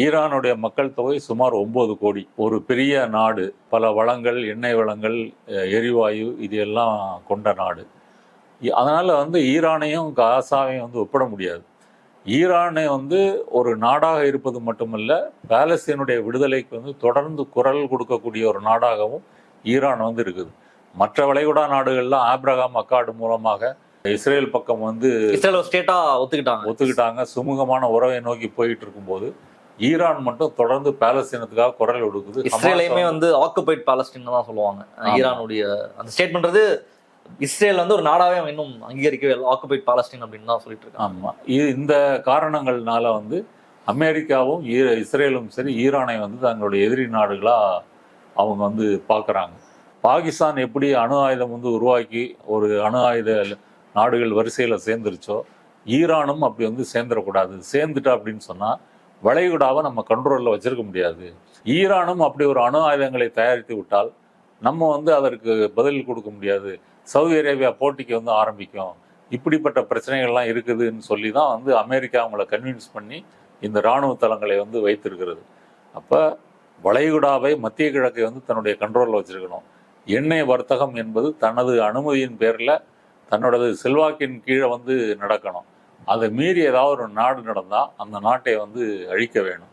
ஈரானுடைய மக்கள் தொகை சுமார் ஒன்பது கோடி. ஒரு பெரிய நாடு பல வளங்கள் எண்ணெய் வளங்கள் எரிவாயு இது எல்லாம் கொண்ட நாடு. அதனால வந்து ஈரானையும் காசாவையும் வந்து ஒப்பிட முடியாது. ஈரானை வந்து ஒரு நாடாக இருப்பது மட்டுமல்ல பாலஸ்தீனுடைய விடுதலைக்கு வந்து தொடர்ந்து குரல் கொடுக்கக்கூடிய ஒரு நாடாகவும் ஈரான் வந்து இருக்குது. மற்ற வளைகுடா நாடுகள்லாம் ஆப்ரகாம் அக்காடு மூலமாக இஸ்ரேல் பக்கம் வந்து இஸ்ரேல் ஒரு ஸ்டேட்டா ஒத்துக்கிட்டாங்க. ஒத்துக்கிட்டாங்க. சுமூகமான உறவை நோக்கி போயிட்டு இருக்கும்போது ஈரான் மட்டும் தொடர்ந்து பாலஸ்தீனத்துக்காக குரல் கொடுக்குது இஸ்ரேலையுமே வந்து ஆக்குபைட் பாலஸ்டீன் தான் சொல்லுவாங்க. ஈரானுடைய அந்த ஸ்டேட்மெண்ட்றது இஸ்ரேல் வந்து ஒரு நாடாவே இன்னும் அங்கீகரிக்கவே இல்லை. ஆக்குபைட் பாலஸ்டீன் அப்படின்னு தான் சொல்லிட்டு இருக்காங்க. ஆமா. இது இந்த காரணங்கள்னால வந்து அமெரிக்காவும் ஈ- இஸ்ரேலும் சரி ஈரானை வந்து தங்களுடைய எதிரி நாடுகளா அவங்க வந்து பார்க்கறாங்க. பாகிஸ்தான் எப்படி அணு ஆயுதம் வந்து உருவாக்கி ஒரு அணு ஆயுத நாடுகள் வரிசையில சேர்ந்துருச்சோ ஈரானும் அப்படி வந்து சேர்ந்துடக்கூடாது. சேர்ந்துட்டா அப்படின்னு சொன்னா வளைகுடாவை நம்ம கண்ட்ரோலில் வச்சிருக்க முடியாது. ஈரானும் அப்படி ஒரு அணு ஆயுதங்களை தயாரித்து விட்டால் நம்ம வந்து அதற்கு பதில் கொடுக்க முடியாது. சவுதி அரேபியா போட்டிக்கு வந்து ஆரம்பிக்கும். இப்படிப்பட்ட பிரச்சனைகள்லாம் இருக்குதுன்னு சொல்லி தான் வந்து அமெரிக்கா அவங்கள கன்வின்ஸ் பண்ணி இந்த இராணுவ தளங்களை வந்து வைத்திருக்கிறது. அப்போ வளைகுடாவை மத்திய கிழக்கை வந்து தன்னுடைய கண்ட்ரோலில் வச்சிருக்கணும். எண்ணெய் வர்த்தகம் என்பது தனது அனுமதியின் பேரில் தன்னோடது செல்வாக்கின் கீழே வந்து நடக்கணும். அதை மீறி ஏதாவது ஒரு நாடு நடந்தால் அந்த நாட்டை வந்து அழிக்க வேணும்.